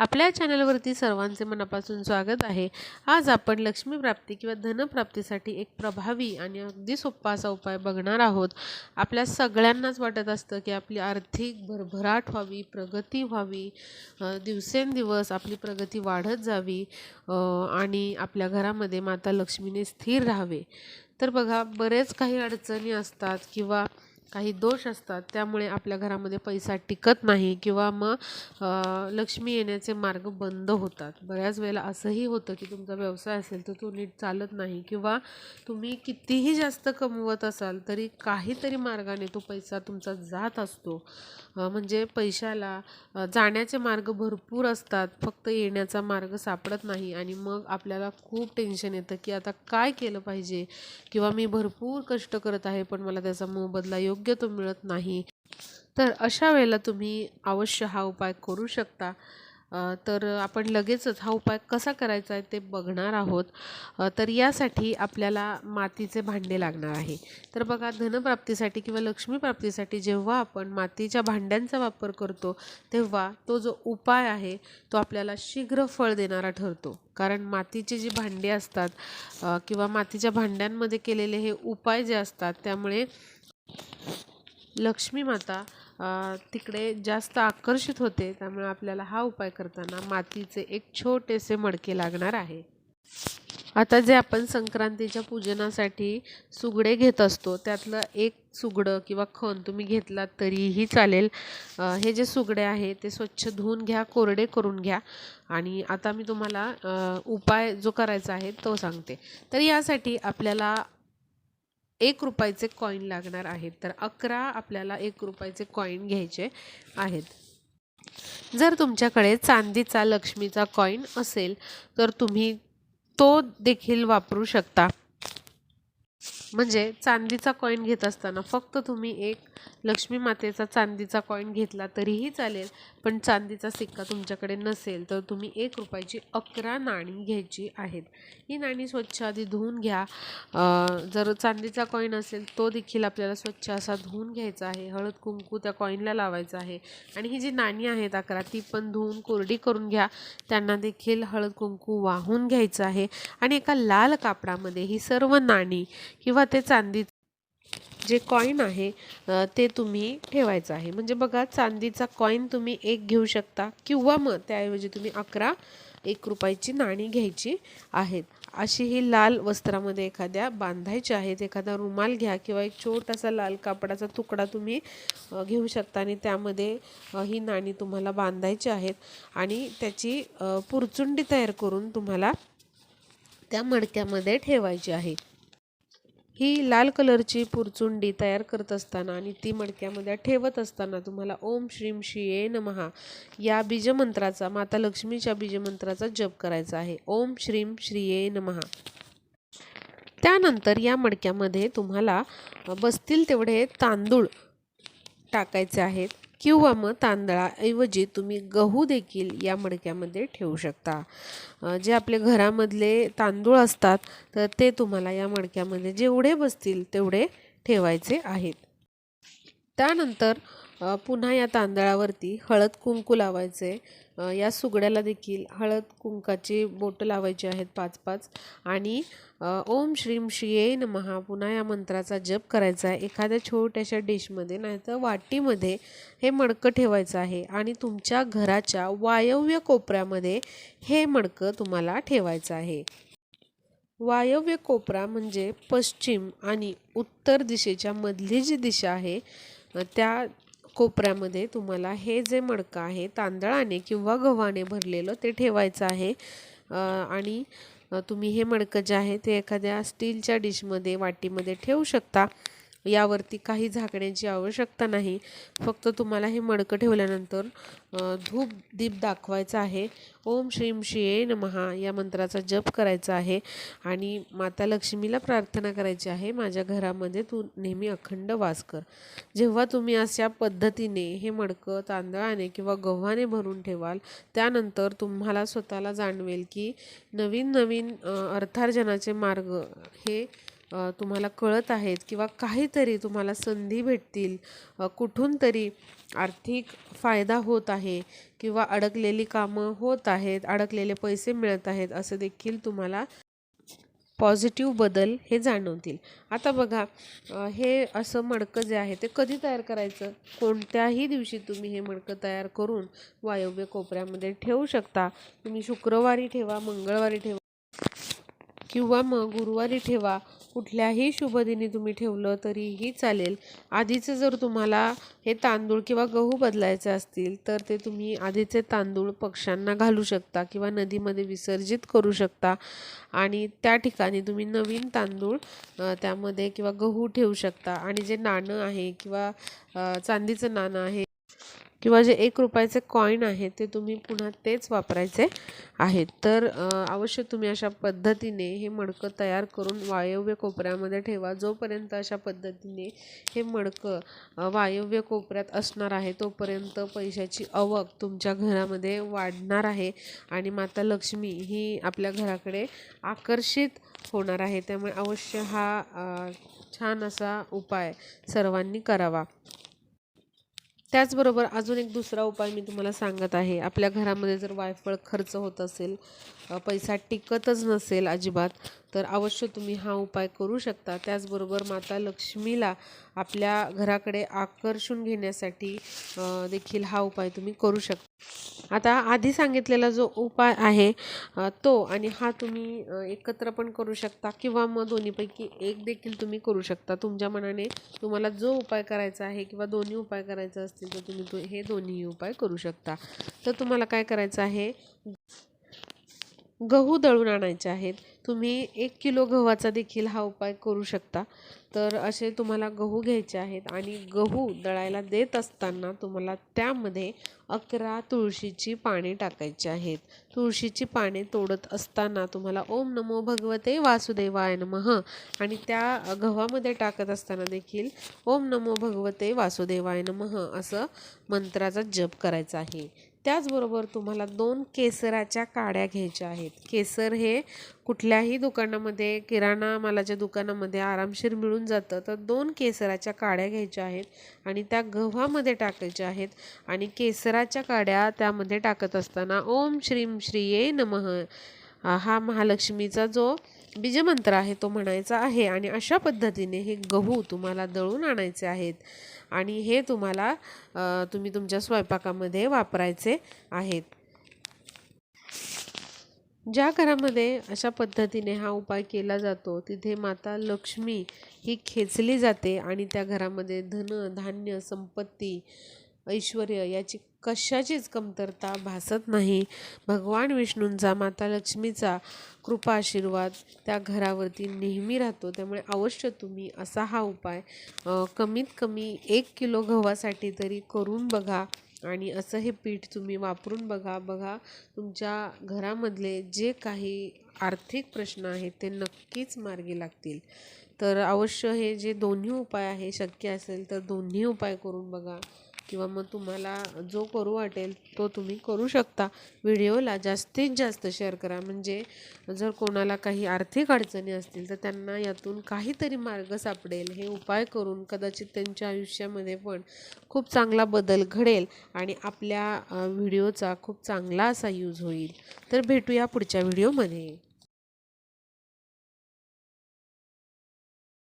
आपल्या चॅनलवरती सर्वांचे मनापासून स्वागत आहे. आज आपण लक्ष्मी प्राप्ती किंवा धनप्राप्तीसाठी एक प्रभावी आणि अगदी सोपा असा उपाय बघणार आहोत. आपल्या सगळ्यांनाच वाटत असतं की आपली आर्थिक भरभराट व्हावी प्रगती व्हावी दिवसेंदिवस आपली प्रगती वाढत जावी आणि आपल्या घरामध्ये माता लक्ष्मीने स्थिर राहावे. तर बघा बरेच काही अडचणी असतात किंवा काही दोष असतात त्यामुळे आपल्या घरामध्ये पैसा टिकत नाही किंवा मग लक्ष्मी येण्याचे मार्ग बंद होतात. बऱ्याच वेळेला असंही होतं की तुमचा व्यवसाय असेल तर तो नीट चालत नाही किंवा तुम्ही कितीही जास्त कमवत असाल तरी काहीतरी मार्गाने तो पैसा तुमचा जात असतो. म्हणजे पैशाला जाण्याचे मार्ग भरपूर असतात फक्त येण्याचा मार्ग सापडत नाही आणि मग आपल्याला खूप टेन्शन येतं की आता काय केलं पाहिजे किंवा मी भरपूर कष्ट करत आहे पण मला त्याचा मोबदला योग्य तो मिळत नाही. तर अशा वेळेला तुम्ही अवश्य हा उपाय करू शकता. तर आपण लगेचच हा उपाय कसा करायचा आहे ते बघणार आहोत. तर यासाठी आपल्याला मातीचे भांडे लागणार आहे. तर बघा धनप्राप्तीसाठी किंवा लक्ष्मीप्राप्तीसाठी जेव्हा आपण मातीच्या भांड्यांचा वापर करतो तेव्हा तो जो उपाय आहे तो आपल्याला शीघ्र फळ देणारा ठरतो. कारण मातीचे जी भांडे असतात किंवा मातीच्या भांड्यांमध्ये केलेले हे उपाय जे असतात त्यामुळे लक्ष्मी माता तिकडे जास्त आकर्षित होते त्यामुळे आपल्याला हा उपाय करताना मातीचे एक छोटेसे मडके लागणार आहे. आता जे आपण संक्रांतीच्या पूजनासाठी सुगडे घेत असतो त्यातलं एक सुगडं किंवा खण तुम्ही घेतलात तरीही चालेल. हे जे सुगडे आहे ते स्वच्छ धुवून घ्या कोरडे करून घ्या. आणि आता मी तुम्हाला उपाय जो करायचा आहे तो सांगते. तर यासाठी आपल्याला एक रुपयाचे कॉईन लागणार आहेत. तर अकरा आपल्याला एक रुपयाचे कॉईन घ्यायचे आहेत. जर तुमच्याकडे चांदीचा लक्ष्मीचा कॉईन असेल तर तुम्ही तो देखील वापरू शकता. म्हणजे चांदीचा कॉईन घेत असताना फक्त तुम्ही एक लक्ष्मी मातेचा चांदीचा कॉईन घेतला तरीही चालेल पण चांदीचा सिक्का तुमच्याकडे नसेल तर तुम्ही एक रुपयाची अकरा नाणी घ्यायची आहेत. ही नाणी स्वच्छ आधी धुवून घ्या. जर चांदीचा कॉईन असेल तो देखील आपल्याला स्वच्छ असा धुवून घ्यायचा आहे. हळद कुंकू त्या कॉईनला लावायचं आहे. आणि ही जी नाणी आहेत अकरा ती पण धुवून कोरडी करून घ्या. त्यांना देखील हळद कुंकू वाहून घ्यायचं आहे. आणि एका लाल कापडामध्ये ही सर्व नाणी किंवा ते चांदी जे कॉईन आहे ते तुम्ही ठेवायचं आहे. म्हणजे बघा चांदीचा कॉईन तुम्ही एक घेऊ शकता किंवा मग त्याऐवजी तुम्ही अकरा एक रुपयाची नाणी घ्यायची आहेत. अशी ही लाल वस्त्रामध्ये एखाद्या बांधायची आहेत एखादा रुमाल घ्या किंवा एक छोटासा लाल कापडाचा तुकडा तुम्ही घेऊ शकता आणि त्यामध्ये ही नाणी तुम्हाला बांधायची आहेत आणि त्याची पुरचुंडी तयार करून तुम्हाला त्या मडक्यामध्ये ठेवायची आहे. ही लाल कलरची पुरचुंडी तयार करत असताना आणि ती मडक्यामध्ये ठेवत असताना तुम्हाला ओम श्रीम श्रीये नमहा या बीजमंत्राचा माता लक्ष्मीच्या बीजमंत्राचा जप करायचा आहे. ओम श्रीम श्रीये नमहा. त्यानंतर या मडक्यामध्ये तुम्हाला बसतील तेवढे तांदूळ टाकायचे आहेत. किंवा मग तांदळाऐवजी तुम्ही गहू देखील या मडक्यामध्ये ठेवू शकता. जे आपले घरामधले तांदूळ असतात तर ते तुम्हाला या मडक्यामध्ये जेवढे बसतील तेवढे ठेवायचे आहेत. त्यानंतर पुन्हा या तांदळावरती हळद कुंकू लावायचे. आहे या सुगड्याला देखील हळद कुंकाची बोटं लावायची आहेत पाच पाच. आणि ओम श्रीम श्रीये नमहा पुन्हा या मंत्राचा जप करायचा आहे. एखाद्या छोट्याशा डिशमध्ये नाहीतर वाटीमध्ये हे मडकं ठेवायचं आहे. आणि तुमच्या घराच्या वायव्य कोपऱ्यामध्ये हे मडकं तुम्हाला ठेवायचं आहे. वायव्य कोपरा म्हणजे पश्चिम आणि उत्तर दिशेच्या मधली जी दिशा आहे त्या कोपऱ्यामध्ये तुम्हाला हे जे मडकं आहे तांदळाने किंवा गव्हाने भरलेलं ते ठेवायचं आहे. आणि तुम्ही हे मडकं जे आहे ते एखाद्या स्टीलच्या डिशमध्ये वाटीमध्ये ठेवू शकता. यावरती काही झाकण्याची आवश्यकता नाही. फक्त तुम्हाला हे मडकं ठेवल्यानंतर धूप दीप दाखवायचा आहे. ओम श्रीम श्रीये नमहा या मंत्राचा जप करायचा आहे आणि माता लक्ष्मीला प्रार्थना करायची आहे. माझ्या घरामध्ये तू नेहमी अखंड वास कर. जेव्हा तुम्ही अशा पद्धतीने हे मडकं तांदळाने किंवा गव्हाने भरून ठेवाल त्यानंतर तुम्हाला स्वतःला जाणवेल की नवीन नवीन अर्थार्जनाचे मार्ग हे तुम्हाला कळत आहेत किंवा काहीतरी तुम्हाला संधी भेटतील कुठून तरी आर्थिक फायदा होत आहे किंवा अडकलेली कामं होत आहेत अडकलेले पैसे मिळत आहेत असं देखील तुम्हाला पॉझिटिव्ह बदल हे जाणवतील. आता बघा हे असं मडकं जे आहे ते कधी तयार करायचं? कोणत्याही दिवशी तुम्ही हे मडकं तयार करून वायव्य कोपऱ्यामध्ये ठेवू शकता. तुम्ही शुक्रवारी ठेवा मंगळवारी ठेवा किंवा मग गुरुवारी ठेवा. कुठल्याही शुभदिनी तुम्ही ठेवलं तरीही चालेल. आधीचं जर तुम्हाला हे तांदूळ किंवा गहू बदलायचे असतील तर ते तुम्ही आधीचे तांदूळ पक्ष्यांना घालू शकता किंवा नदीमध्ये विसर्जित करू शकता. आणि त्या ठिकाणी तुम्ही नवीन तांदूळ त्यामध्ये किंवा गहू ठेवू शकता. आणि जे नाणं आहे किंवा चांदीचं नाणं आहे किंवा जे एक रुपयाचे कॉईन आहे ते तुम्ही पुन्हा तेच वापरायचे आहेत. तर अवश्य तुम्ही अशा पद्धतीने हे मडकं तयार करून वायव्य कोपऱ्यामध्ये ठेवा. जोपर्यंत अशा पद्धतीने हे मडकं वायव्य कोपऱ्यात असणार आहे तोपर्यंत पैशाची आवक तुमच्या घरामध्ये वाढणार आहे आणि माता लक्ष्मी ही आपल्या घराकडे आकर्षित होणार आहे. त्यामुळे अवश्य हा छान असा उपाय सर्वांनी करावा. त्याचबरोबर अजून एक दुसरा उपाय मी तुम्हाला सांगत आहे. आपल्या घरामध्ये जर वायफळ खर्च होत असेल पैसा टिकतच नसेल अजिबात तर अवश्य तुम्ही हा उपाय करू शकता. त्याचबरोबर माता लक्ष्मीला आपल्या घराकडे आकर्षून घेण्यासाठी देखील हा उपाय तुम्ही करू शकता. आता आधी सांगितलेला जो उपाय आहे तो आणि हा तुम्ही एकत्र पण करू शकता किंवा मग दोन्हीपैकी एक देखील तुम्ही करू शकता. तुमच्या मनाने तुम्हाला जो उपाय करायचा आहे किंवा दोन्ही उपाय करायचा असतील तर तुम्ही तो हे दोन्ही उपाय करू शकता. तर तुम्हाला काय करायचं आहे? गहू दळून आणायचे आहेत. तुम्ही एक किलो गव्हाचा देखील हा उपाय करू शकता. तर असे तुम्हाला गहू घ्यायचे आहेत आणि गहू दळायला देत असताना तुम्हाला त्यामध्ये अकरा तुळशीची पाने टाकायची आहेत. तुळशीची पाने तोडत असताना तुम्हाला ओम नमो भगवते वासुदेवाय नमः आणि त्या गव्हामध्ये टाकत असताना देखील ओम नमो भगवते वासुदेवाय नमः असं मंत्राचा जप करायचा आहे. त्याचबरोबर तुम्हाला दोन केसराच्या काड्या घ्यायच्या आहेत. केसर हे कुठल्याही दुकानामध्ये किराणा मालाच्या दुकानामध्ये आरामशीर मिळून जातं. तर दोन केसराच्या काड्या घ्यायच्या आहेत आणि त्या गव्हामध्ये टाकायच्या आहेत आणि केसराच्या काड्या त्यामध्ये टाकत असताना ओम श्रीम श्रीये नमः. हा महालक्ष्मीचा जो बीजमंत्र आहे तो म्हणायचा आहे आणि अशा पद्धतीने हे गहू तुम्हाला दळून आणायचे आहेत. आणि हे तुम्हाला तुम्ही तुमच्या स्वयंपाकामध्ये वापरायचे आहेत. ज्या घरामध्ये अशा पद्धतीने हा उपाय केला जातो तिथे माता लक्ष्मी ही खेचली जाते आणि त्या घरामध्ये धन धान्य संपत्ती ऐश्वर याची कशाचीच कमतरता भासत नाही. भगवान विष्णूंचा माता लक्ष्मीचा कृपा आशीर्वाद त्या घरावरती नेहमी राहतो. त्यामुळे अवश्य तुम्ही असा हा उपाय कमीत कमी एक किलो गव्हासाठी तरी करून बघा आणि असं हे पीठ तुम्ही वापरून बघा. बघा तुमच्या घरामधले जे काही आर्थिक प्रश्न आहेत ते नक्कीच मार्गी लागतील. तर अवश्य हे जे दोन्ही उपाय आहे शक्य असेल तर दोन्ही उपाय करून बघा. किंवा मग तुम्हाला जो करू वाटेल तो तुम्ही करू शकता. व्हिडिओला जास्तीत जास्त शेअर करा. म्हणजे जर कोणाला काही आर्थिक अडचणी असतील तर त्यांना यातून काहीतरी मार्ग सापडेल. हे उपाय करून कदाचित त्यांच्या आयुष्यामध्ये पण खूप चांगला बदल घडेल आणि आपल्या व्हिडिओचा खूप चांगला असा यूज होईल. तर भेटूया पुढच्या व्हिडिओमध्ये.